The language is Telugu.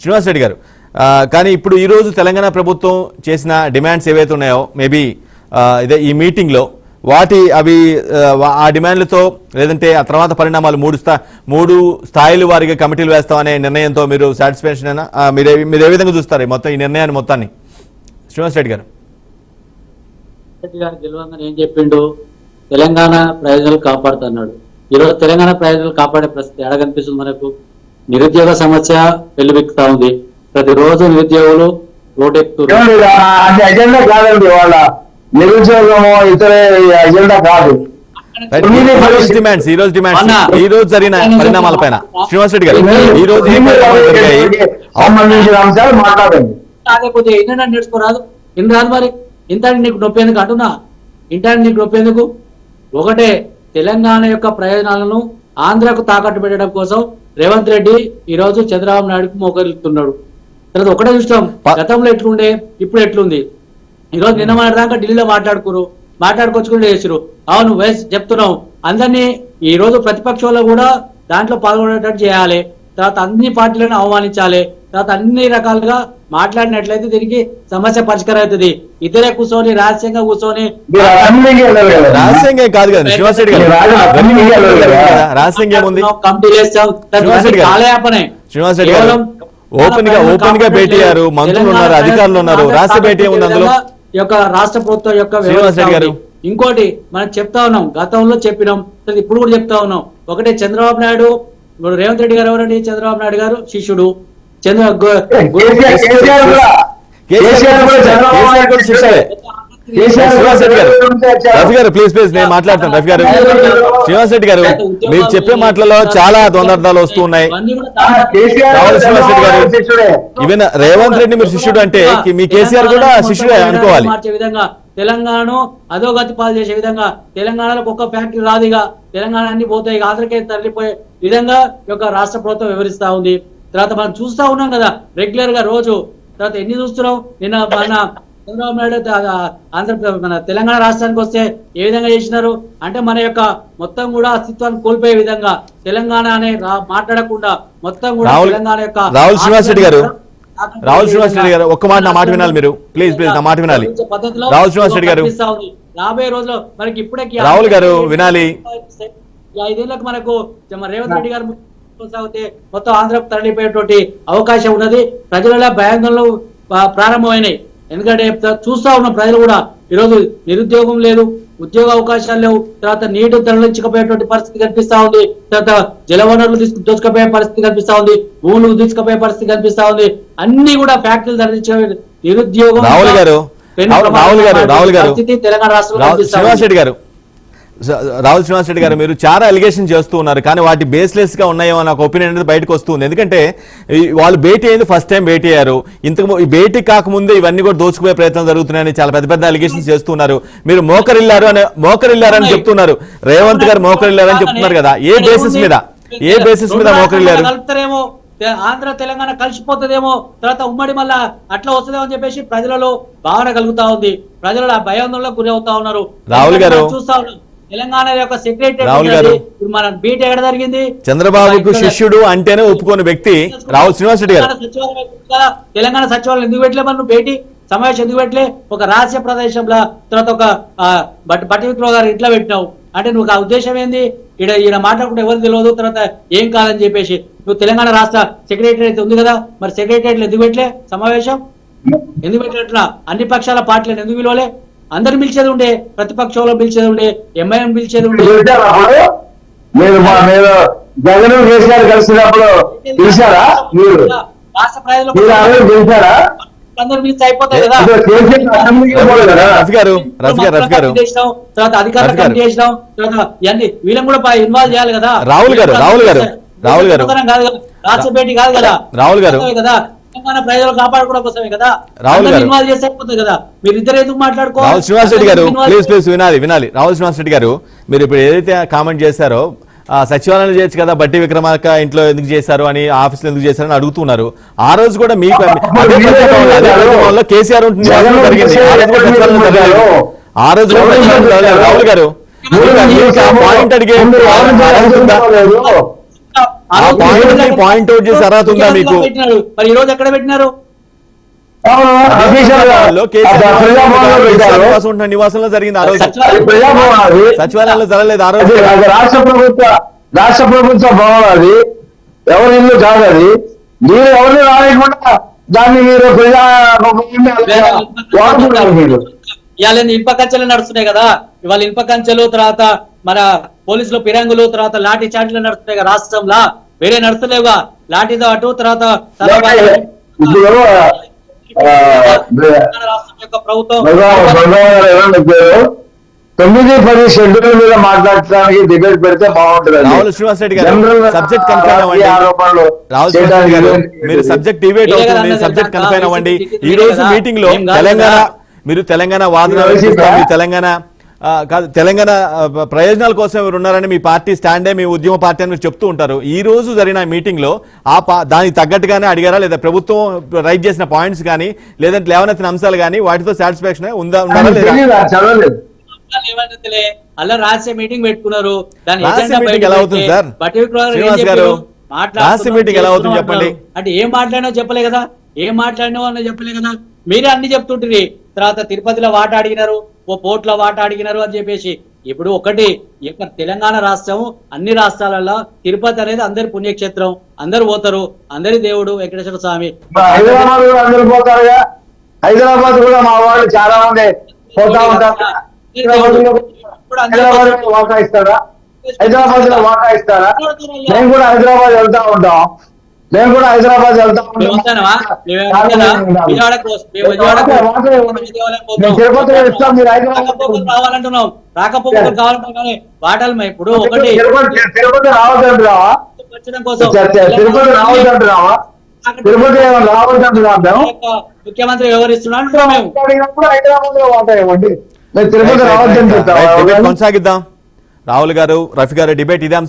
శ్రీనివాసరెడ్డి గారు. కానీ ఇప్పుడు ఈ రోజు తెలంగాణ ప్రభుత్వం చేసిన డిమాండ్స్ ఏవైతే ఉన్నాయో మేబీ ఇదే ఈ మీటింగ్లో వాటి అవి ఆ, డిమాండ్లతో లేదంటే ఆ తర్వాత పరిణామాలు మూడు స్థా మూడు స్థాయిలు వారిగా కమిటీలు వేస్తామనే నిర్ణయంతో మీరు సాటిస్ఫాక్షన్ అయినా మీరు మీరు ఏ విధంగా చూస్తారు మొత్తం ఈ నిర్ణయాన్ని మొత్తాన్ని? శ్రీనివాస్ రెడ్డి గారు. రెడ్డి ఏం చెప్పిండు? తెలంగాణ ప్రయోజనాలు కాపాడుతున్నాడు. ఈరోజు తెలంగాణ ప్రయోజనాలు కాపాడే పరిస్థితి ఎడ కనిపిస్తుంది మనకు? నిరుద్యోగ సమస్య వెల్లువెక్కుతా ఉంది. ప్రతిరోజు నిరుద్యోగులు రోడ్డెక్కుతున్నారు అది అజెండా కాదండి వాళ్ళ నిరుద్యోగము ఇతర అజెండా కాదు. డిమాండ్స్ ఈ రోజు డిమాండ్స్. అన్నా. ఈ రోజు జరిగిన పరిణామాల పైన. శ్రీనివాస్ రెడ్డి గారు ఈ రోజు కాకపోతే ఎన్నైనా నేర్చుకోరాదు. ఇన్ని రాదు మరి? ఇంత నీకు నొప్పి ఎందుకు అంటున్నా? ఇంత నీకు నొప్పి ఎందుకు? ఒకటే తెలంగాణ యొక్క ప్రయోజనాలను ఆంధ్రకు తాకట్టు పెట్టడం కోసం రేవంత్ రెడ్డి ఈ రోజు చంద్రబాబు నాయుడుకు మోకరిస్తున్నాడు తర్వాత ఒకటే చూస్తాం గతంలో ఎట్లుండే ఇప్పుడు ఎట్లుంది? ఈ రోజు నిన్న మన దాకా ఢిల్లీలో మాట్లాడుకురు మాట్లాడుకొచ్చుకుంటూ చేసిరు అవును వేస్ చెప్తున్నాం. అందరినీ ఈ రోజు ప్రతిపక్షంలో కూడా దాంట్లో పాల్గొనేటట్టు చేయాలి. తర్వాత అన్ని పార్టీలను అవమానించాలి. తర్వాత అన్ని రకాలుగా మాట్లాడినట్లయితే దీనికి సమస్య పరిష్కారం అవుతుంది. ఇద్దరే కూర్చొని రహస్యంగా కూర్చొని. రహస్యంగా కాదు కదా గారు. రహస్యంగా ఏముంది? కమిటీ. కాలయాపనే. గారు, ఓపెన్ గా- ఓపెన్గా మంత్రులు ఉన్నారు, అధికారులు ఉన్నారు, రాష్ట్ర భేటీ ఏముంది అందులో? ఈ యొక్క రాష్ట్ర ప్రభుత్వం యొక్క గారు. ఇంకోటి మనం చెప్తా ఉన్నాం గతంలో చెప్పినాం ఇప్పుడు కూడా చెప్తా ఉన్నాం. ఒకటే చంద్రబాబు నాయుడు రేవంత్ రెడ్డి గారు ఎవరండి? చంద్రబాబు నాయుడు గారు శిష్యుడు. రఫీ గారు ప్లీజ్ ప్లీజ్ నేను మాట్లాడతాను. రఫీ గారు శ్రీనివాస్ రెడ్డి గారు మీరు చెప్పే మాటలలో చాలా ద్వంద్వార్థాలు వస్తూ ఉన్నాయి. శ్రీనివాస్ రెడ్డి గారు. ఈవెన్ రేవంత్ రెడ్డి మీరు శిష్యుడు అంటే మీ కేసీఆర్ కూడా శిష్యుడే అనుకోవాలి. తెలంగాణను అధోగతి పాలు చేసే విధంగా తెలంగాణలో ఒక్క ఫ్యాక్టరీ రాదుగా తెలంగాణ అన్ని పోతాయి ఇక ఆంధ్రకే తరలిపోయే విధంగా యొక్క రాష్ట్ర ప్రభుత్వం వివరిస్తా ఉంది. తర్వాత మనం చూస్తా ఉన్నాం కదా రెగ్యులర్గా రోజు తర్వాత ఎన్ని చూస్తున్నాం నిన్న మన చంద్రబాబు నాయుడు త- ఆంధ్ర మన తెలంగాణ రాష్ట్రానికి వస్తే ఏ విధంగా చేసినారు అంటే మన యొక్క మొత్తం కూడా అస్తిత్వాన్ని కోల్పోయే విధంగా తెలంగాణ అనే మాట్లాడకుండా మొత్తం కూడా తెలంగాణ యొక్క రాహుల్ శ్రీనివాస్ రెడ్డి గారు, రాహుల్ శ్రీనివాస్ రెడ్డి గారు, ఒక్క మాట నా మాట వినాలి మీరు. ప్లీజ్, ప్లీజ్, నా మాట వినాలి. రాహుల్ శ్రీనివాస్ రెడ్డి గారు. రాబోయే రోజుల్లో మనకి ఇప్పుడే రాహుల్ గారు, వినాలి. ఐదేళ్ళకు మనకు మన రేవంత్ రెడ్డి గారు కొనసాగితే మొత్తం ఆంధ్రకు తరలిపోయేటువంటి అవకాశం ఉన్నది. ప్రజలలో భయాందోళనలు ప్రారంభమైనాయి. ఎందుకంటే చూస్తా ఉన్న ప్రజలు కూడా ఈరోజు నిరుద్యోగం లేదు ఉద్యోగ అవకాశాలు లేవు తర్వాత నీటి తరలించకపోయేటువంటి పరిస్థితి కనిపిస్తా ఉంది తర్వాత జలవనరులు దోచుకపోయే పరిస్థితి కనిపిస్తా ఉంది భూములు తీసుకుపోయే పరిస్థితి కనిపిస్తా ఉంది. అన్ని కూడా ఫ్యాక్టరీలు తరలించే నిరుద్యోగం రాహుల్ గారు, రాహుల్- గారు, రాహుల్ గారు. తెలంగాణ రాష్ట్రంలో గారు. రాహుల్ శ్రీనివాస్ రెడ్డి గారు మీరు చాలా అలిగేషన్ చేస్తూ ఉన్నారు. కానీ వాటి బేస్లెస్గా ఉన్నాయో అని ఒక ఒపీనియన్ అనేది బయటకు వస్తుంది ఎందుకంటే వాళ్ళు భేటీ అయింది ఫస్ట్ టైం భేటీ అయ్యారు. ఇంతకు భేటీ కాకముందే ఇవన్నీ కూడా దోచుకునే ప్రయత్నం జరుగుతున్నాయని చాలా పెద్ద పెద్ద అలిగేషన్స్ చేస్తున్నారు. మీరు మోకరిల్లారు అని మోకరిల్లారని చెప్తున్నారు. రేవంత్ గారు మోకరిల్లారని చెప్తున్నారు కదా. ఏ బేసిస్ మీద? ఏ బేసిస్ మీద మోకరిల్లారు? ఆంధ్ర తెలంగాణ కలిసిపోతుందేమో. తర్వాత ఉమ్మడి మళ్ళా అట్లా వస్తుందేమో అని చెప్పేసి ప్రజలలో భావన కలుగుతా ఉంది. ప్రజలు ఆ భయాందోళనకు గురి అవుతా ఉన్నారు. రాహుల్ చూస్తా ఉన్నాం. తెలంగాణ యొక్క సెక్రటరీ మన బీట్ ఎక్కడ జరిగింది? చంద్రబాబుకు శిష్యుడు అంటేనే ఒప్పుకోని వ్యక్తి రాహుల్ శ్రీనివాస్ రెడ్డి గారు. తెలంగాణ సచివాలయం ఎందుకు పెట్టలే మనం భేటీ? సమావేశం ఎందుకు పెట్టలే? ఒక రహస్య ప్రదేశంలో తర్వాత ఒక బట్టి విక్రమ గారు ఇట్లా పెట్టినావు. అంటే నువ్వు ఆ ఉద్దేశం ఏంది? ఈడ ఈయన మాట్లాడుకుంటే ఎవరు తెలియదు తర్వాత ఏం కాదని చెప్పేసి. నువ్వు తెలంగాణ రాష్ట్ర సెక్రటరీ ఉంది కదా? మరి సెక్రటరీ ఎందుకు పెట్టలే? సమావేశం? ఎందుకు పెట్టినట్లా అన్ని పక్షాల పార్టీలను ఎందుకు పిలవలే? అందరు పిలిచేది ఉండే ప్రతిపక్షంలో పిలిచేది ఉండే ఎంఐఎం పిలిచేది ఉండే. మీరు మీరు జగన్ కేసీఆర్ కలిసినప్పుడు పిలిచారా మీరు? కదా. కదా? వీళ్ళని కూడా ఇన్వాల్వ్ చేయాలి కదా. రాహుల్ గారు, రాహుల్ గారు, రాహుల్ గారు. దొంగతనం కాదు కదా. రాష్ట్ర భేటీ కాదు కదా. రాహుల్ గారు. కోసమే కదా తెలంగాణ ప్రజలు కాపాడుకోవడం కోసమే కదా? రాహుల్ గారు. ఇన్వాల్వ్ చేస్తే అయిపోతుంది కదా? మీరు ఇద్దరు ఎందుకు మాట్లాడుకో రాహుల్ శ్రీనివాస్ రెడ్డి గారు ప్లీజ్ ప్లీజ్ వినాలి వినాలి. రాహుల్ శ్రీనివాస్ రెడ్డి గారు మీరు ఇప్పుడు ఏదైతే కామెంట్ చేశారో ఆ, సచివాలయం చేయొచ్చు కదా బట్టి విక్రమార్క ఇంట్లో ఎందుకు చేశారు అని ఆఫీసులో ఎందుకు చేశారని అడుగుతున్నారు. ఆ రోజు కూడా మీకు కేసీఆర్ ఉంటుంది. ఆ రోజు. రాహుల్ గారు. పాయింట్ అడిగే out చేసే అర్హత ఉందా మీకు? మరి ఈ రోజు ఎక్కడ పెట్టినారు? నివాసంలో జరిగింది ఆ రోజు. సచివాలయంలో జరగలేదు ఆ రోజు. రాష్ట్ర ప్రభుత్వ రాష్ట్ర ప్రభుత్వ భవనం అది ఎవరి ఇల్లు కాదు అది. మీరు ఎవరిని రాయకుండా దాన్ని మీరు ప్రజా ఇవాళ ఇనుప కంచెలు నడుస్తున్నాయి కదా. ఇవాళ ఇనుప కంచెలు తర్వాత మన పోలీసులు పిరంగులు తర్వాత లాఠీ చార్జీలు నడుస్తున్నాయి కదా రాష్ట్రంలో. వేరే నడుస్తలేవుగా. లాఠీతో అటు తర్వాత రాష్ట్రం యొక్క ప్రభుత్వం తొమ్మిది పది షెడ్యూల్ మీద మాట్లాడటానికి డిబేట్ పెడితే బాగుంటుంది రావుల శ్రీనివాస్ రెడ్డి గారు సబ్జెక్ట్ కన్ఫైన్ అవ్వండి. శ్రీనివాస్ రెడ్డి గారు మీరు సబ్జెక్ట్ డిబేట్ అవుతుంది సబ్జెక్ట్ కన్ఫైన్ అవ్వండి. ఈ రోజు మీటింగ్లో తెలంగాణ. మీరు తెలంగాణ వాదన తెలంగాణ కాదు తెలంగాణ ప్రయోజనాల కోసం మీరు ఉన్నారని మీ పార్టీ స్టాండే మీ ఉద్యమ పార్టీ అని మీరు చెప్తూ ఉంటారు. ఈ రోజు జరిగిన మీటింగ్లో ఆ పా- దానికి తగ్గట్టుగానే అడిగారా? లేదా ప్రభుత్వం రైట్ చేసిన పాయింట్స్ కానీ లేదంటే లేవనెత్తిన అంశాలు కానీ వాటితో సాటిస్ఫాక్షన్ ఉందా ఉన్నారా లేదా? అలా రాసే మీటింగ్ పెట్టుకున్నారు. ఎలా అవుతుంది సార్? శ్రీనివాస్? గారు, రాసే మీటింగ్ ఎలా అవుతుంది చెప్పండి. అంటే ఏం మాట్లాడినో చెప్పలే కదా? ఏం మాట్లాడినో అన్న చెప్పలే కదా? మీరే అన్ని చెప్తుంటుంది తర్వాత తిరుపతిలో వాట అడిగినారు. ఓ పోట్ల వాట అడిగినారు అని చెప్పేసి. ఇప్పుడు ఒకటి ఇక్కడ తెలంగాణ రాష్ట్రం అన్ని రాష్ట్రాలలో తిరుపతి అనేది అందరి పుణ్యక్షేత్రం. అందరు పోతారు. అందరి దేవుడు వెంకటేశ్వర స్వామి. హైదరాబాద్ కూడా అందరు పోతారుగా. హైదరాబాద్ కూడా మా వాళ్ళు చాలా మంది పోతా ఉంటారు. హైదరాబాద్ వాటా ఇస్తారా? హైదరాబాద్లో వాటా ఇస్తారా? మేము కూడా హైదరాబాద్ వెళ్తా ఉంటాం. మేము కూడా హైదరాబాద్ రాకపోకలు ఇప్పుడు ఒకటి. తిరుపతి తిరుపతి రావద్దంటున్నావా వచ్చడం కోసం. తిరుపతి రావద్దంటున్నావా తిరుపతి ఏమైనా రావద్దంటున్నాం మేము? ముఖ్యమంత్రి హైదరాబాద్లో తిరుపతి రావద్దని కొనసాగిద్దాం. రాహుల్ గారు రఫీ గారు డిబేట్ ఇదే